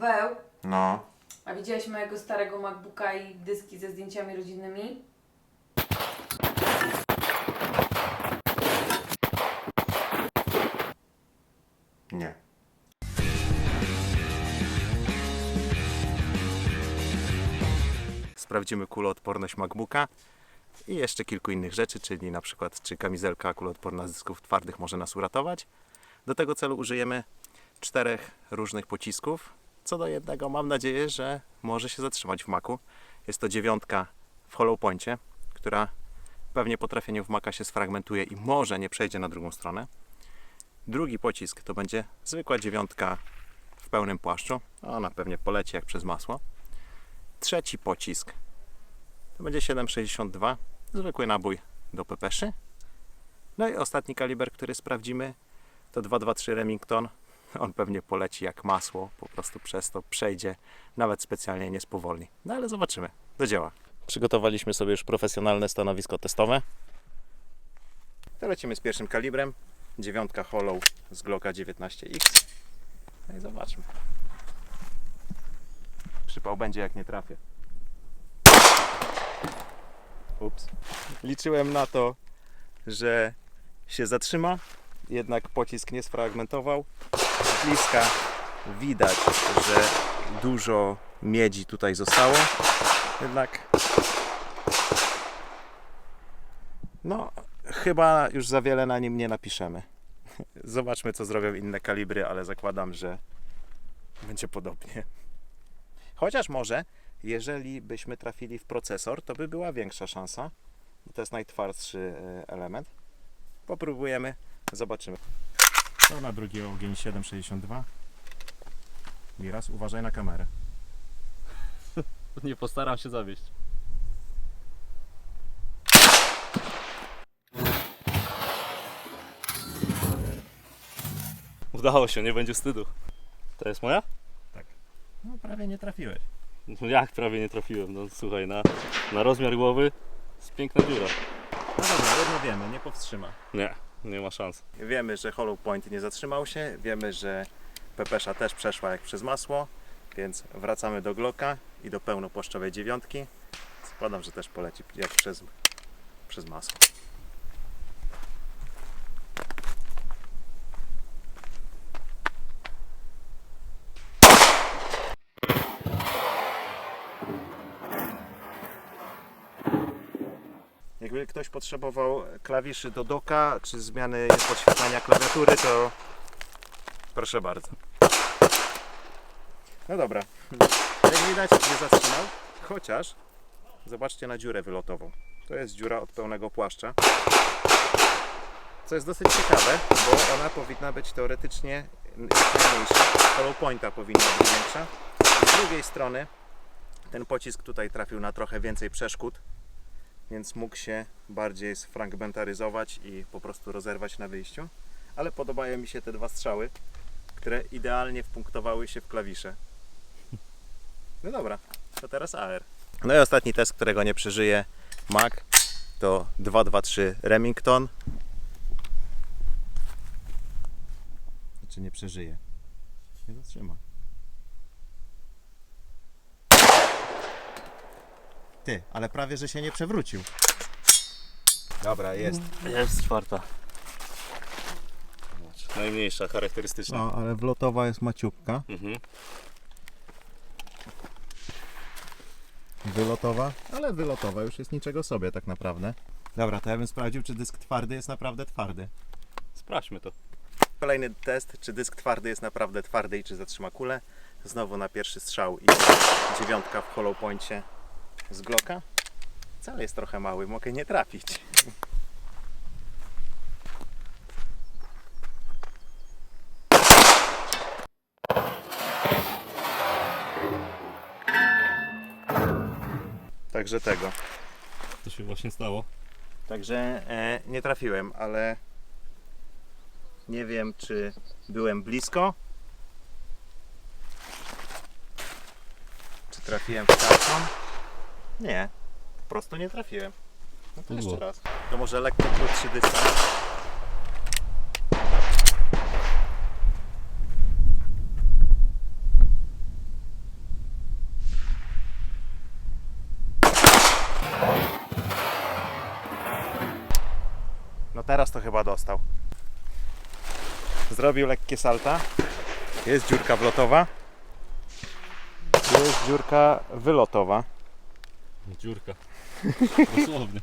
Paweł, No. a widziałeś mojego starego MacBooka i dyski ze zdjęciami rodzinnymi? Nie. Sprawdzimy kuloodporność MacBooka i jeszcze kilku innych rzeczy, czyli na przykład czy kamizelka kuloodporna z dysków twardych może nas uratować. Do tego celu użyjemy czterech różnych pocisków. Co do jednego mam nadzieję, że może się zatrzymać w Macu. Jest to dziewiątka w hollow poincie, która pewnie po trafieniu w Maca się sfragmentuje i może nie przejdzie na drugą stronę. Drugi pocisk to będzie zwykła dziewiątka w pełnym płaszczu. Ona pewnie poleci jak przez masło. Trzeci pocisk to będzie 7,62, zwykły nabój do pepeszy. No i ostatni kaliber, który sprawdzimy, to 223 Remington. On pewnie poleci jak masło, po prostu przez to przejdzie, nawet specjalnie nie spowolni. No ale zobaczymy. Do dzieła. Przygotowaliśmy sobie już profesjonalne stanowisko testowe. To lecimy z pierwszym kalibrem. Dziewiątka Hollow z Glocka 19X. No i zobaczmy. Przypał będzie jak nie trafię. Ups. Liczyłem na to, że się zatrzyma, jednak pocisk nie sfragmentował. Z bliska widać, że dużo miedzi tutaj zostało. Jednak no, chyba już za wiele na nim nie napiszemy. Zobaczmy, co zrobią inne kalibry, ale zakładam, że będzie podobnie. Chociaż może, jeżeli byśmy trafili w procesor, to by była większa szansa. To jest najtwardszy e, element. Popróbujemy, zobaczymy. To na drugi ogień 7,62. Miras, uważaj na kamerę. Nie postaram się zawieść. Udało się, nie będzie wstydu. To jest moja? No, prawie nie trafiłeś. No jak prawie nie trafiłem? No słuchaj, na, na rozmiar głowy jest piękna dziura. No dobra, jedno wiemy, nie powstrzyma. Nie, nie ma szans. Wiemy, że Hollow Point nie zatrzymał się, wiemy, że Pepesza też przeszła jak przez masło, więc wracamy do Glocka i do pełnopłaszczowej dziewiątki. Składam, że też poleci jak przez, przez masło. Jakby ktoś potrzebował klawiszy do doka, czy zmiany podświetlania klawiatury, to proszę bardzo. No dobra. Jak widać, nie zatrzymał, chociaż zobaczcie na dziurę wylotową. To jest dziura od pełnego płaszcza. Co jest dosyć ciekawe, bo ona powinna być teoretycznie jak najmniejsza. Hollow pointa powinna być większa. Z drugiej strony ten pocisk tutaj trafił na trochę więcej przeszkód, więc mógł się bardziej sfragmentaryzować i po prostu rozerwać na wyjściu. Ale podobają mi się te dwa strzały, które idealnie wpunktowały się w klawisze. No dobra, to teraz AR. No i ostatni test, którego nie przeżyje Mac, to 223 Remington. Czy nie przeżyje? Nie zatrzyma. Ty, ale prawie, że się nie przewrócił. Dobra, jest. Jest czwarta. Najmniejsza, charakterystyczna. No, ale wlotowa jest maciubka. Mhm. Wylotowa, ale wylotowa już jest niczego sobie tak naprawdę. Dobra, to ja bym sprawdził, czy dysk twardy jest naprawdę twardy. Sprawdźmy to. Kolejny test, czy dysk twardy jest naprawdę twardy i czy zatrzyma kulę. Znowu na pierwszy strzał i dziewiątka w hollow poincie z Glocka. Wcale jest trochę mały, mogę nie trafić. Także tego. To się właśnie stało. Także e, nie trafiłem, ale nie wiem, czy byłem blisko. Czy trafiłem w karton? Nie, po prostu nie trafiłem. No to jeszcze raz. To może lekko krótszy dystans. No teraz to chyba dostał. Zrobił lekkie salta. Jest dziurka wlotowa. Jest dziurka wylotowa. Dziurka. Dosłownie.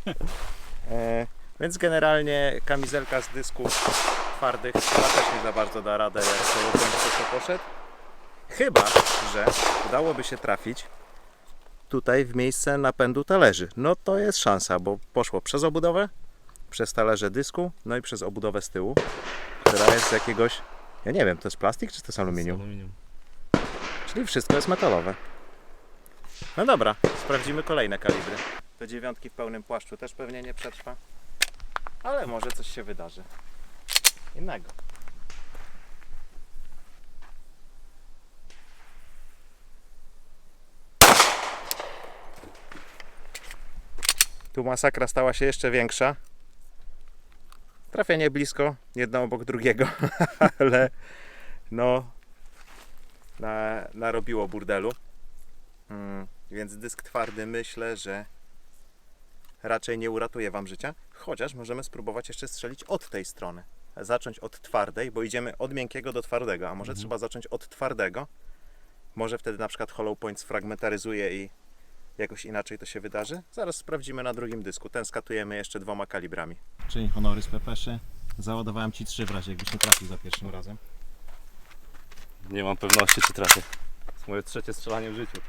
E, więc generalnie kamizelka z dysków twardych też nie za bardzo da radę, jak solo to poszedł. Chyba, że udałoby się trafić tutaj w miejsce napędu talerzy. No to jest szansa, bo poszło przez obudowę, przez talerze dysku, no i przez obudowę z tyłu, która jest z jakiegoś, ja nie wiem, to jest plastik czy to jest aluminium? Aluminium. Czyli wszystko jest metalowe. No dobra, sprawdzimy kolejne kalibry. Do dziewiątki w pełnym płaszczu też pewnie nie przetrwa. Ale może coś się wydarzy. Innego. Tu masakra stała się jeszcze większa. Trafienie blisko, jedno obok drugiego, ale no na, narobiło burdelu. Mm, więc dysk twardy myślę, że raczej nie uratuje Wam życia. Chociaż możemy spróbować jeszcze strzelić od tej strony. Zacząć od twardej, bo idziemy od miękkiego do twardego, a może Mhm. trzeba zacząć od twardego. Może wtedy na przykład Hollow Point sfragmentaryzuje i jakoś inaczej to się wydarzy. Zaraz sprawdzimy na drugim dysku. Ten skatujemy jeszcze dwoma kalibrami. Czyń honory z pepeszy. Załadowałem Ci trzy w razie, jakbyś nie trafił za pierwszym razem. Nie mam pewności, czy trafię. To jest moje trzecie strzelanie w życiu.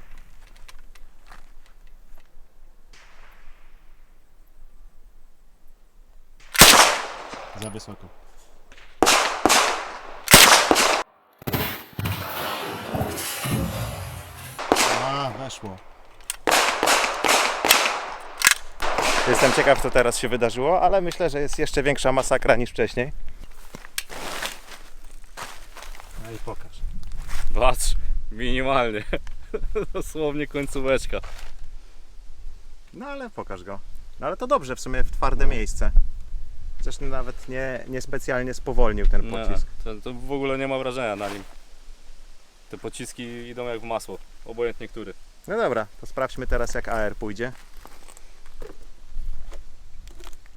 Za wysoko. A, weszło. Jestem ciekaw, co teraz się wydarzyło, ale myślę, że jest jeszcze większa masakra niż wcześniej. No i pokaż. Patrz, minimalnie. Dosłownie końcóweczka. No ale pokaż go. No ale to dobrze, w sumie w twarde miejsce. Zresztą nawet nie, nie specjalnie spowolnił ten Nie, pocisk. to, to w ogóle nie ma wrażenia na nim. Te pociski idą jak w masło. Obojętnie który. No dobra, to sprawdźmy teraz jak AR pójdzie.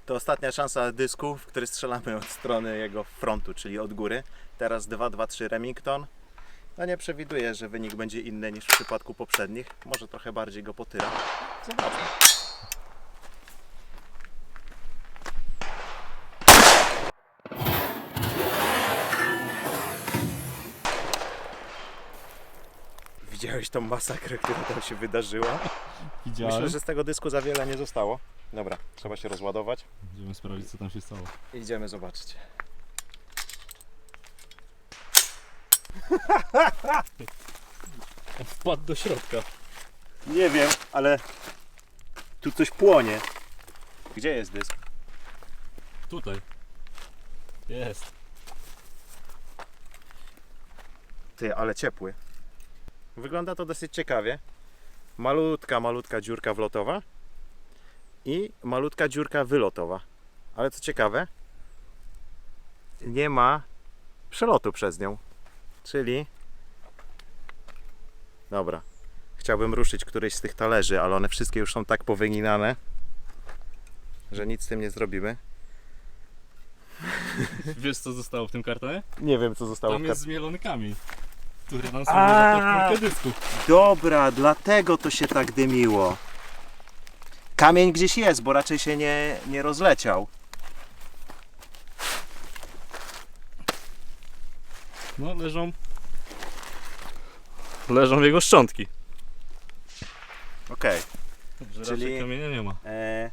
To ostatnia szansa dysku, w który strzelamy od strony jego frontu, czyli od góry. Teraz 2-2-3 Remington. No nie przewiduję, że wynik będzie inny niż w przypadku poprzednich. Może trochę bardziej go potyra. Zobaczmy. Widziałeś tą masakrę, która tam się wydarzyła? Myślę, że z tego dysku za wiele nie zostało. Dobra, trzeba się rozładować. Będziemy sprawdzić, co tam się stało. Idziemy zobaczyć. Wpadł do środka. Nie wiem, ale tu coś płonie. Gdzie jest dysk? Tutaj. Jest. Ty, ale ciepły. Wygląda to dosyć ciekawie. Malutka, malutka dziurka wlotowa i malutka dziurka wylotowa. Ale co ciekawe, nie ma przelotu przez nią. Czyli. Dobra. Chciałbym ruszyć któryś z tych talerzy, ale one wszystkie już są tak powyginane, że nic z tym nie zrobimy. Wiesz, co zostało w tym kartonie? Nie wiem, co zostało Tam w jest zmielony kamień, który nam A. sobie tą dysku. Dobra, dlatego to się tak dymiło. Kamień gdzieś jest, bo raczej się nie, nie rozleciał. No, leżą... Leżą jego szczątki. Okej. Że Czyli- raczej kamienia nie ma. E,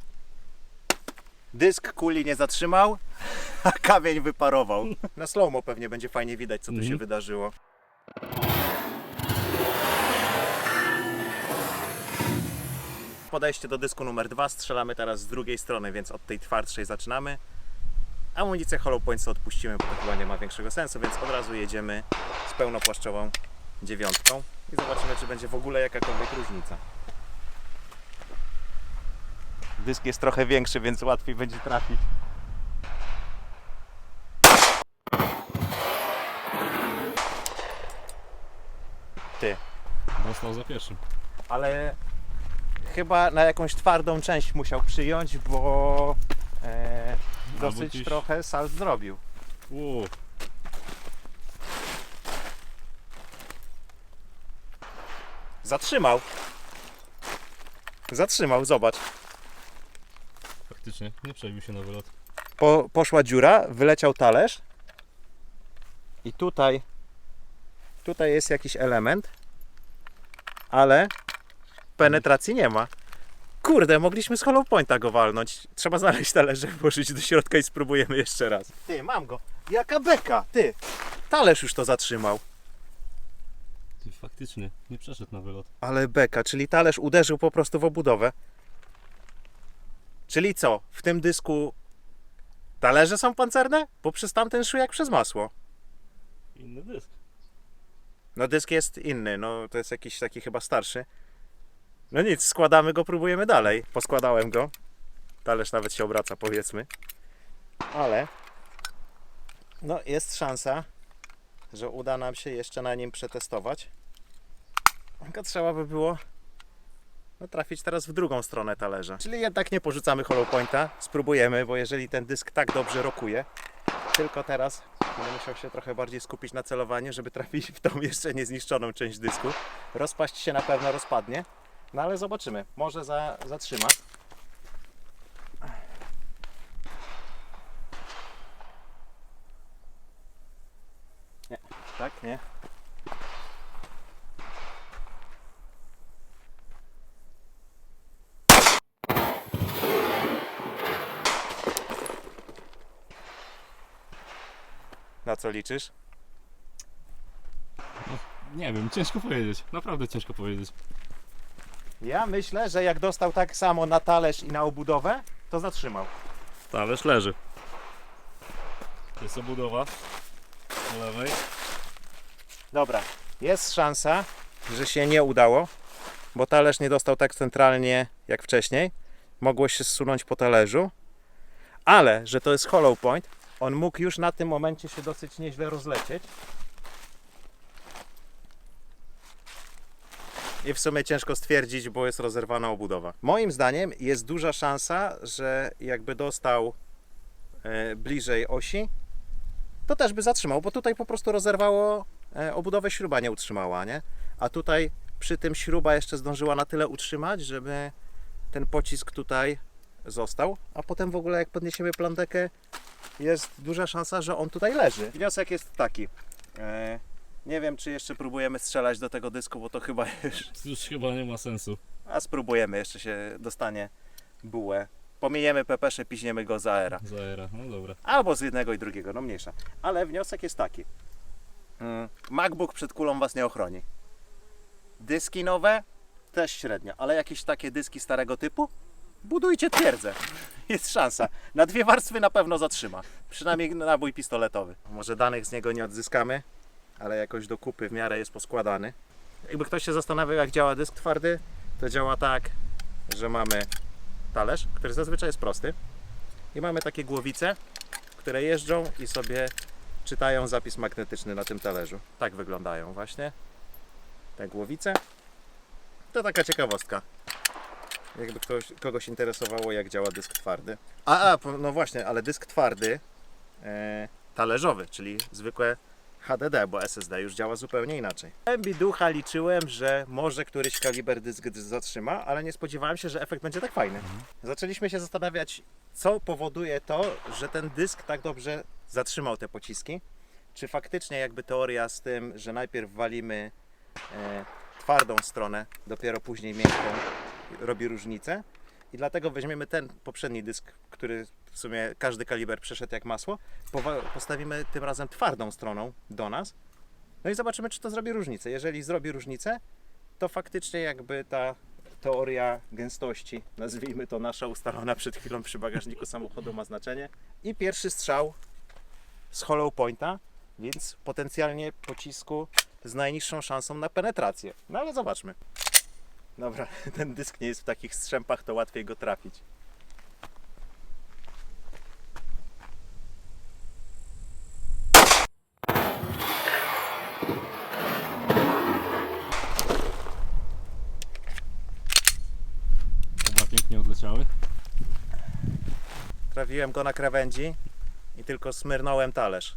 Dysk kuli nie zatrzymał, a kamień wyparował. Na slowmo pewnie będzie fajnie widać, co tu się Mhm. wydarzyło. Podejście do dysku numer dwa. Strzelamy teraz z drugiej strony, więc od tej twardszej zaczynamy. Amunicję Hollow Points odpuścimy, bo to chyba nie ma większego sensu, więc od razu jedziemy z pełnopłaszczową dziewiątką i zobaczymy, czy będzie w ogóle jakakolwiek różnica. Dysk jest trochę większy, więc łatwiej będzie trafić. Ty, Dostał za pierwszym. ale chyba na jakąś twardą część musiał przyjąć, bo e, dosyć gdzieś- trochę salt zrobił. Zatrzymał. Zatrzymał, zobacz. faktycznie, nie przebił się na wylot. Po, poszła dziura, wyleciał talerz. I tutaj, tutaj jest jakiś element, ale penetracji nie ma. Kurde, mogliśmy z Hollow Pointa go walnąć. Trzeba znaleźć talerze, włożyć do środka i spróbujemy jeszcze raz. Ty, mam go. Jaka beka, ty. Talerz już to zatrzymał. Ty, faktycznie, nie przeszedł na wylot. Ale beka, czyli talerz uderzył po prostu w obudowę. Czyli co? W tym dysku talerze są pancerne? Bo przez tamten szły jak przez masło. Inny dysk. No dysk jest inny, no to jest jakiś taki chyba starszy. No nic, składamy go, próbujemy dalej. Poskładałem go. Talerz nawet się obraca, powiedzmy. Ale no jest szansa, że uda nam się jeszcze na nim przetestować. Tylko trzeba by było no, trafić teraz w drugą stronę talerza. Czyli jednak nie porzucamy hollow pointa, spróbujemy, bo jeżeli ten dysk tak dobrze rokuje, tylko teraz będę musiał się trochę bardziej skupić na celowaniu, żeby trafić w tą jeszcze niezniszczoną część dysku. Rozpaść się na pewno rozpadnie, no ale zobaczymy. Może za, zatrzyma. Nie, tak, nie. Na co liczysz? Nie wiem, ciężko powiedzieć. Naprawdę ciężko powiedzieć. Ja myślę, że jak dostał tak samo na talerz i na obudowę, to zatrzymał. Talerz leży. Jest obudowa. Po lewej. Dobra, jest szansa, że się nie udało, bo talerz nie dostał tak centralnie jak wcześniej. Mogło się zsunąć po talerzu, ale że to jest hollow point, on mógł już na tym momencie się dosyć nieźle rozlecieć. I w sumie ciężko stwierdzić, bo jest rozerwana obudowa. Moim zdaniem jest duża szansa, że jakby dostał e, bliżej osi, to też by zatrzymał, bo tutaj po prostu rozerwało e, obudowę śruba nie utrzymała, nie? A tutaj przy tym śruba jeszcze zdążyła na tyle utrzymać, żeby ten pocisk tutaj został, a potem w ogóle jak podniesiemy plandekę jest duża szansa, że on tutaj leży. Wniosek jest taki. Nie wiem, czy jeszcze próbujemy strzelać do tego dysku, bo to chyba już... Już chyba nie ma sensu. A spróbujemy, jeszcze się dostanie bułę. Pominiemy pepesze, piźniemy go za era. Za era. No dobra. Albo z jednego i drugiego, no mniejsza. Ale wniosek jest taki. Mm, MacBook przed kulą Was nie ochroni. Dyski nowe też średnio, ale jakieś takie dyski starego typu? Budujcie twierdzę. Jest szansa. Na dwie warstwy na pewno zatrzyma. Przynajmniej nabój pistoletowy. Może danych z niego nie odzyskamy, ale jakoś do kupy w miarę jest poskładany. Jakby ktoś się zastanawiał, jak działa dysk twardy, to działa tak, że mamy talerz, który zazwyczaj jest prosty. I mamy takie głowice, które jeżdżą i sobie czytają zapis magnetyczny na tym talerzu. Tak wyglądają właśnie te głowice. To taka ciekawostka. Jakby ktoś, kogoś interesowało, jak działa dysk twardy. A, a no właśnie, ale dysk twardy e, talerzowy, czyli zwykłe HDD, bo SSD już działa zupełnie inaczej. Głębi ducha liczyłem, że może któryś kaliber dysk zatrzyma, ale nie spodziewałem się, że efekt będzie tak fajny. Zaczęliśmy się zastanawiać, co powoduje to, że ten dysk tak dobrze zatrzymał te pociski. Czy faktycznie jakby teoria z tym, że najpierw walimy e, twardą stronę, dopiero później miękką, robi różnicę. I dlatego weźmiemy ten poprzedni dysk, który w sumie każdy kaliber przeszedł jak masło, postawimy tym razem twardą stroną do nas. No i zobaczymy, czy to zrobi różnicę. Jeżeli zrobi różnicę, to faktycznie jakby ta teoria gęstości, nazwijmy to nasza ustalona przed chwilą przy bagażniku samochodu ma znaczenie. I pierwszy strzał z hollow pointa, więc potencjalnie pocisku z najniższą szansą na penetrację. No ale zobaczmy. Dobra, ten dysk nie jest w takich strzępach, to łatwiej go trafić. Oba pięknie odleciały. Trafiłem go na krawędzi i tylko smyrnąłem talerz.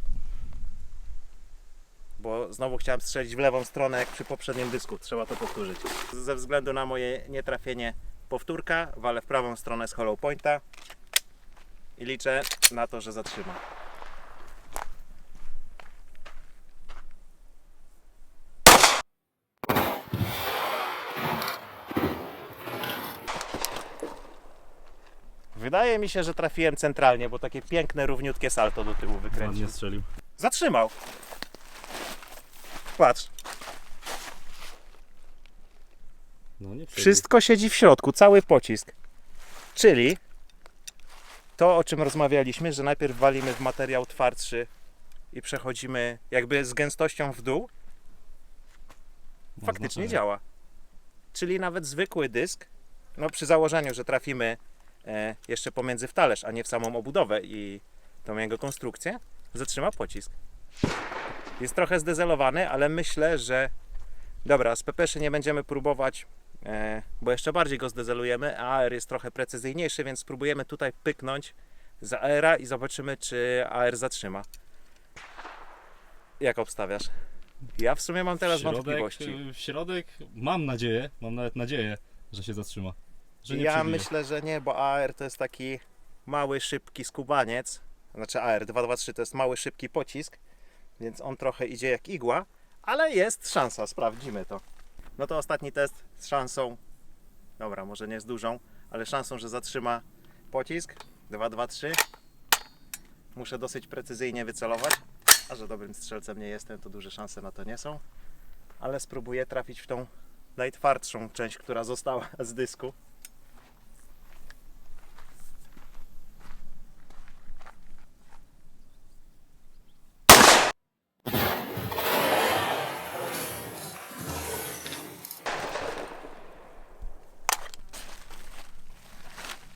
Bo znowu chciałem strzelić w lewą stronę, jak przy poprzednim dysku. Trzeba to powtórzyć. Ze względu na moje nietrafienie powtórka, walę w prawą stronę z hollow pointa i liczę na to, że zatrzyma. Wydaje mi się, że trafiłem centralnie, bo takie piękne, równiutkie salto do tyłu wykręcił. Ładnie strzelił. Zatrzymał. Patrz, No nie wszystko siedzi w środku, cały pocisk. Czyli to, o czym rozmawialiśmy, że najpierw walimy w materiał twardszy i przechodzimy jakby z gęstością w dół, faktycznie działa. Czyli nawet zwykły dysk, no przy założeniu, że trafimy e, jeszcze pomiędzy w talerz, a nie w samą obudowę i tą jego konstrukcję, zatrzyma pocisk. Jest trochę zdezelowany, ale myślę, że dobra, z Pepeszy nie będziemy próbować, e, bo jeszcze bardziej go zdezelujemy, AR jest trochę precyzyjniejszy, więc spróbujemy tutaj pyknąć za AR i zobaczymy, czy AR zatrzyma. Jak obstawiasz? Ja w sumie mam teraz środek, wątpliwości. y, W środek mam nadzieję, mam nawet nadzieję, że się zatrzyma. Że nie ja myślę, że nie, bo AR to jest taki mały, szybki skubaniec. Znaczy AR 223 to jest mały, szybki pocisk, więc on trochę idzie jak igła, ale jest szansa, sprawdzimy to. No to ostatni test z szansą, dobra, może nie z dużą, ale szansą, że zatrzyma pocisk. 223. Muszę dosyć precyzyjnie wycelować, a że dobrym strzelcem nie jestem, to duże szanse na to nie są. Ale spróbuję trafić w tą najtwardszą część, która została z dysku.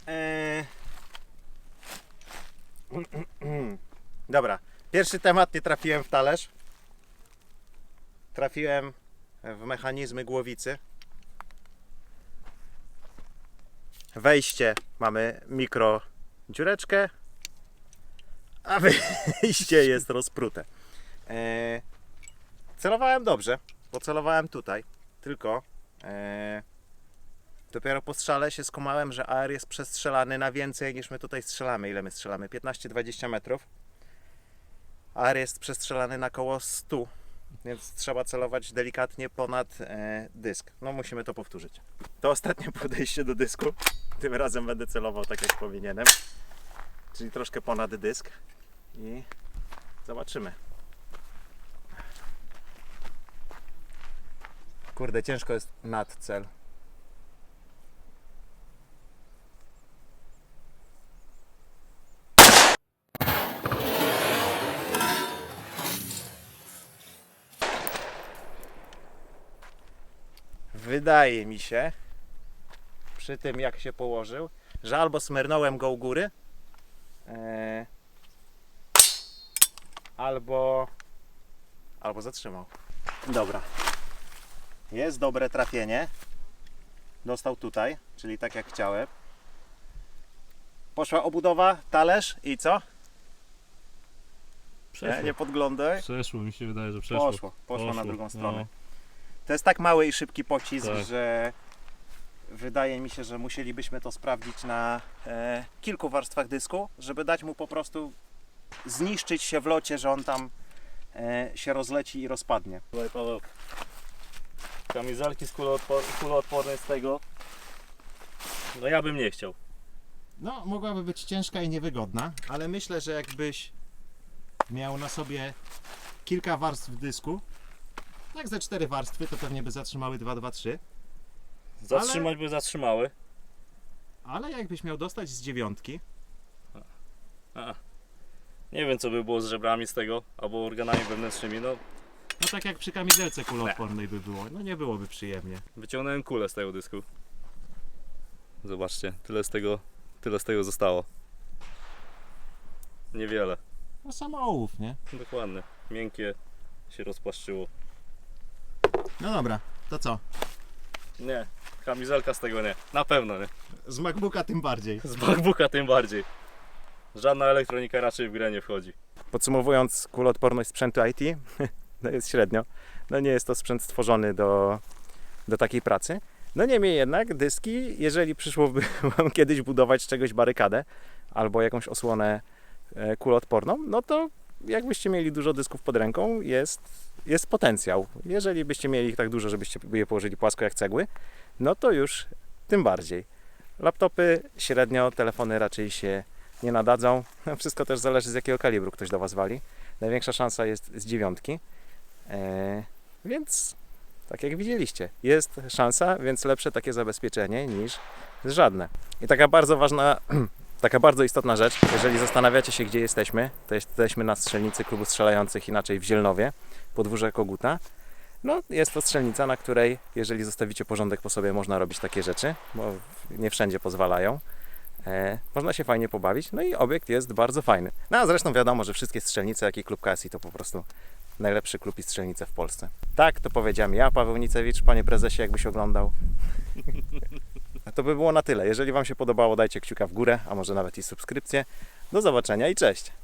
Eee... Dobra, pierwszy temat nie trafiłem w talerz. Trafiłem w mechanizmy głowicy. Wejście mamy mikro dziureczkę, a wyjście jest rozprute. Eee... Celowałem dobrze, bo celowałem tutaj, tylko eee... Dopiero po strzale się skumałem, że AR jest przestrzelany na więcej niż my tutaj strzelamy. Ile my strzelamy? 15-20 metrów. AR jest przestrzelany na około 100, więc trzeba celować delikatnie ponad e, dysk. No musimy to powtórzyć. To ostatnie podejście do dysku. Tym razem będę celował tak jak powinienem. Czyli troszkę ponad dysk. I zobaczymy. Kurde, ciężko jest nad cel. Wydaje mi się, przy tym jak się położył, że albo smyrnąłem go u góry, e, albo, albo zatrzymał. Dobra. Jest dobre trafienie. Dostał tutaj, czyli tak jak chciałem. Poszła obudowa, talerz i co? Nie, Przeszło. nie podglądaj. Przeszło, mi się wydaje, że przeszło. Poszło, poszło, na drugą stronę. To jest tak mały i szybki pocisk, Tak. że wydaje mi się, że musielibyśmy to sprawdzić na e, kilku warstwach dysku, żeby dać mu po prostu zniszczyć się w locie, że on tam e, się rozleci i rozpadnie. Słuchaj Paweł, kamizelki z kuloodpor kuloodpornej z tego, no ja bym nie chciał. No, mogłaby być ciężka i niewygodna, ale myślę, że jakbyś miał na sobie kilka warstw dysku, tak ze cztery warstwy, to pewnie by zatrzymały 2, 2, 3. Zatrzymać by zatrzymały. Ale jakbyś miał dostać z dziewiątki, A. Nie wiem co by było z żebrami z tego, albo organami wewnętrznymi, no no tak jak przy kamizelce kuloodpornej by było, no nie byłoby przyjemnie. wyciągnąłem kulę z tego dysku. Zobaczcie, tyle z tego, tyle z tego zostało. Niewiele, No samołów, nie? dokładnie. Miękkie się rozpłaszczyło. No dobra, to co? Nie, kamizelka z tego nie, na pewno nie. Z MacBooka tym bardziej. Z MacBooka tym bardziej. Żadna elektronika raczej w grę nie wchodzi. Podsumowując, kuloodporność sprzętu IT no jest średnio. No nie jest to sprzęt stworzony do, do takiej pracy. No niemniej jednak dyski, jeżeli przyszłoby Wam kiedyś budować z czegoś barykadę albo jakąś osłonę e, kuloodporną, no to jakbyście mieli dużo dysków pod ręką, jest, jest potencjał. Jeżeli byście mieli ich tak dużo, żebyście je położyli płasko jak cegły, no to już tym bardziej. Laptopy średnio, telefony raczej się nie nadadzą. Wszystko też zależy z jakiego kalibru ktoś do Was wali. Największa szansa jest z dziewiątki. E, więc tak jak widzieliście, jest szansa, więc lepsze takie zabezpieczenie niż żadne. I taka bardzo ważna, taka bardzo istotna rzecz, jeżeli zastanawiacie się, gdzie jesteśmy, to jesteśmy na strzelnicy klubu strzelających, inaczej w Zielnowie, podwórze Koguta. No, jest to strzelnica, na której, jeżeli zostawicie porządek po sobie, można robić takie rzeczy, bo nie wszędzie pozwalają. E, można się fajnie pobawić, no i obiekt jest bardzo fajny. No a zresztą wiadomo, że wszystkie strzelnice, jak i klub KSI to po prostu najlepszy klub i strzelnice w Polsce. Tak, to powiedziałem ja, Paweł Nicewicz, panie prezesie, jakbyś oglądał. To by było na tyle. Jeżeli wam się podobało, dajcie kciuka w górę, a może nawet i subskrypcję. Do zobaczenia i cześć!